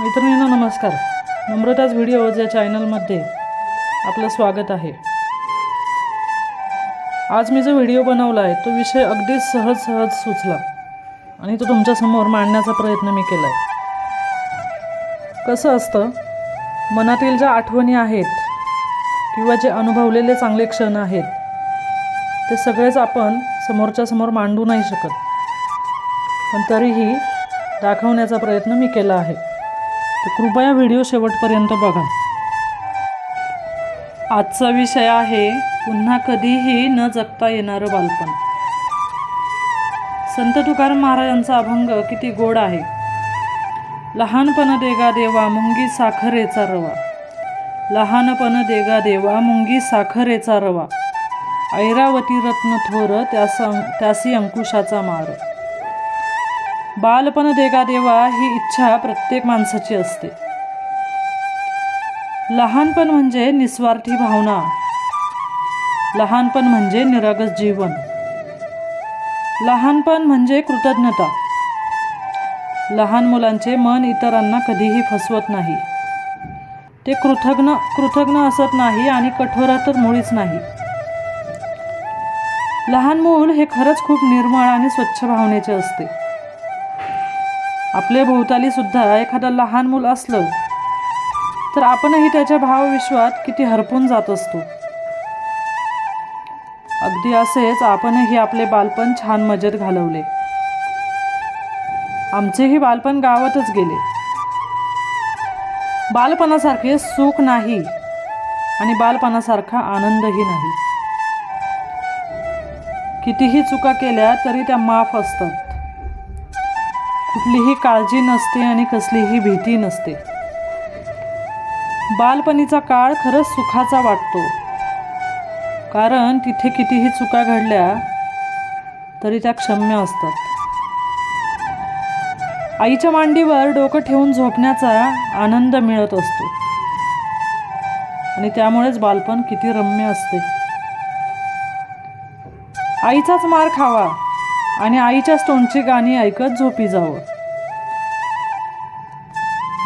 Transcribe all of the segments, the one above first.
मैत्रिणींना नमस्कार. नम्रताच व्हिडिओज या चॅनलमध्ये आपलं स्वागत आहे. आज मी जो व्हिडिओ बनवला आहे तो विषय अगदी सहज सहज सुचला आणि तो तुमच्यासमोर मांडण्याचा प्रयत्न मी केला आहे कसं असतं मनातील ज्या आठवणी आहेत किंवा जे अनुभवलेले चांगले क्षण आहेत ते सगळेच आपण समोरच्या समोर मांडू नाही शकत. पण तरीही दाखवण्याचा प्रयत्न मी केला आहे. तर कृपया व्हिडिओ शेवटपर्यंत बघा. आजचा विषय आहे पुन्हा कधीही न जगता येणारं बालपण. संत तुकाराम महाराजांचा अभंग किती गोड आहे. लहानपण देगा देवा मुंगी साखरेचा रवा. लहानपण देगा देवा मुंगी साखरेचा रवा. ऐरावती रत्न थोर त्यास त्यासी अंकुशाचा मार. बालपण देगा देवा ही इच्छा प्रत्येक माणसाची असते. लहानपण म्हणजे निस्वार्थी भावना. लहानपण म्हणजे निरागस जीवन. लहानपण म्हणजे कृतज्ञता. लहान मुलांचे मन इतरांना कधीही फसवत नाही. ते कृतज्ञ कृतज्ञ असत नाही आणि कठोरा तर मुळीच नाही. लहान मूल हे खरंच खूप निर्मळ आणि स्वच्छ भावनेचे असते. आपल्या भोवताली सुद्धा एखादं लहान मूल असलं तर आपणही त्याच्या भावविश्वात किती हरपून जात असतो. अगदी असेच आपणही आपले बालपण छान मजेत घालवले. आमचेही बालपण गावातच गेले. बालपणासारखे सुख नाही आणि बालपणासारखा आनंदही नाही. कितीही चुका केल्या तरी त्या माफ असतात. कुठलीही काळजी नसते आणि कसलीही भीती नसते. बालपणीचा काळ खरंच सुखाचा वाटतो. कारण तिथे कितीही चुका घडल्या तरी त्या क्षम्य असतात. आईच्या मांडीवर डोकं ठेवून झोपण्याचा आनंद मिळत असतो. आणि त्यामुळेच बालपण किती रम्य असते. आईचाच मार खावा. आणि आईच्या स्टोनची गाणी ऐकत झोपी जावं.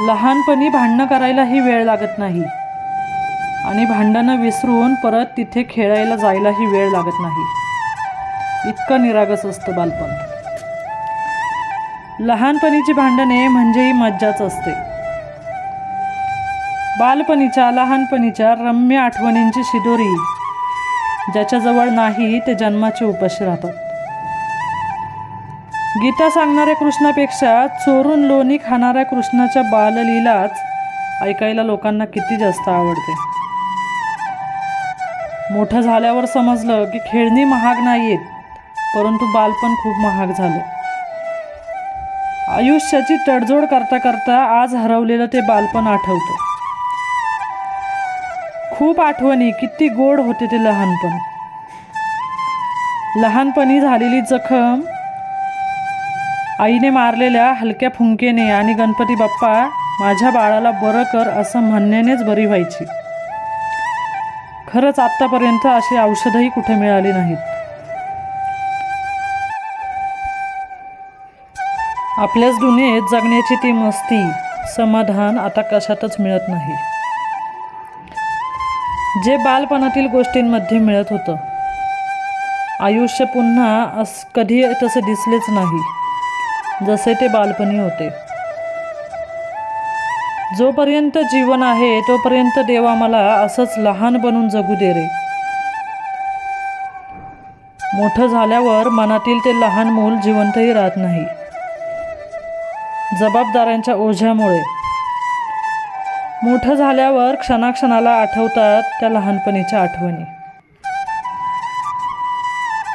लहानपणी भांडणं करायलाही वेळ लागत नाही. आणि भांडणं विसरून परत तिथे खेळायला जायलाही वेळ लागत नाही. इतकं निरागस असतं बालपण. लहानपणीची भांडणे म्हणजेही मज्जाच असते. बालपणीच्या लहानपणीच्या रम्य आठवणींची शिदोरी ज्याच्याजवळ नाही ते जन्माचे उपाशी राहतात. गीता सांगणाऱ्या कृष्णापेक्षा चोरून लोणी खाणाऱ्या कृष्णाच्या बाललीलाच ऐकायला लोकांना किती जास्त आवडते. मोठं झाल्यावर समजलं की खेळणी महाग नाहीयेत परंतु बालपण खूप महाग झालं. आयुष्याची तडजोड करता करता आज हरवलेलं ते बालपण आठवतं. खूप आठवणी किती गोड होते ते लहानपण. लहानपणी झालेली जखम आईने मारलेल्या हलक्या फुंकेने आणि गणपती बाप्पा माझ्या बाळाला बरं कर असं म्हणण्यानेच बरी व्हायची. खरंच आत्तापर्यंत अशी औषधही कुठे मिळाली नाहीत. आपल्याच दुनियेत जगण्याची ती मस्ती समाधान आता कशातच मिळत नाही. जे बालपणातील गोष्टींमध्ये मिळत होतं. आयुष्य पुन्हा अस कधी तसे दिसलेच नाही. जसे ते बालपणी होते. जोपर्यंत जीवन आहे तोपर्यंत देवा मला असंच लहान बनून जगू दे रे. मोठं झाल्यावर मनातील ते लहान मूल जिवंतही राहत नाही. जबाबदाऱ्यांच्या ओझ्यामुळे. मोठं झाल्यावर क्षणाक्षणाला आठवतात त्या लहानपणीच्या आठवणी.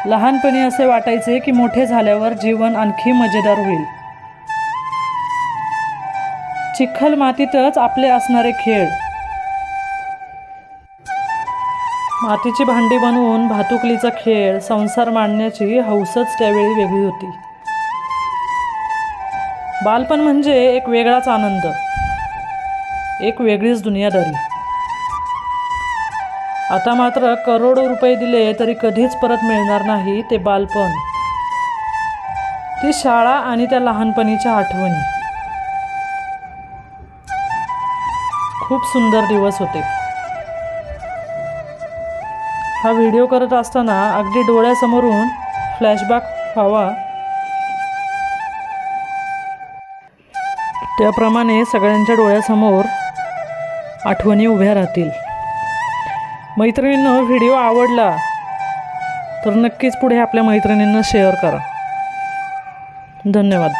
लहानपणी असे वाटायचे की मोठे झाल्यावर जीवन आणखी मजेदार होईल. चिखल मातीतच आपले असणारे खेळ. मातीची भांडी बनवून भातुकलीचा खेळ संसार मांडण्याची हौसच त्यावेळी वेगळी होती. बालपण म्हणजे एक वेगळाच आनंद. एक वेगळीच दुनियादारी. आता मात्र करोडो रुपये दिले तरी कधीच परत मिळणार नाही ते बालपण. ती शाळा आणि त्या लहानपणीच्या आठवणी. खूप सुंदर दिवस होते. हा व्हिडिओ करत असताना अगदी डोळ्यासमोरून फ्लॅशबॅक व्हावा. त्याप्रमाणे सगळ्यांच्या डोळ्यासमोर आठवणी उभ्या राहतील. मैत्रिणींनो व्हिडिओ आवडला तर नक्कीच पुढे आपल्या मैत्रिणींना शेअर करा. धन्यवाद.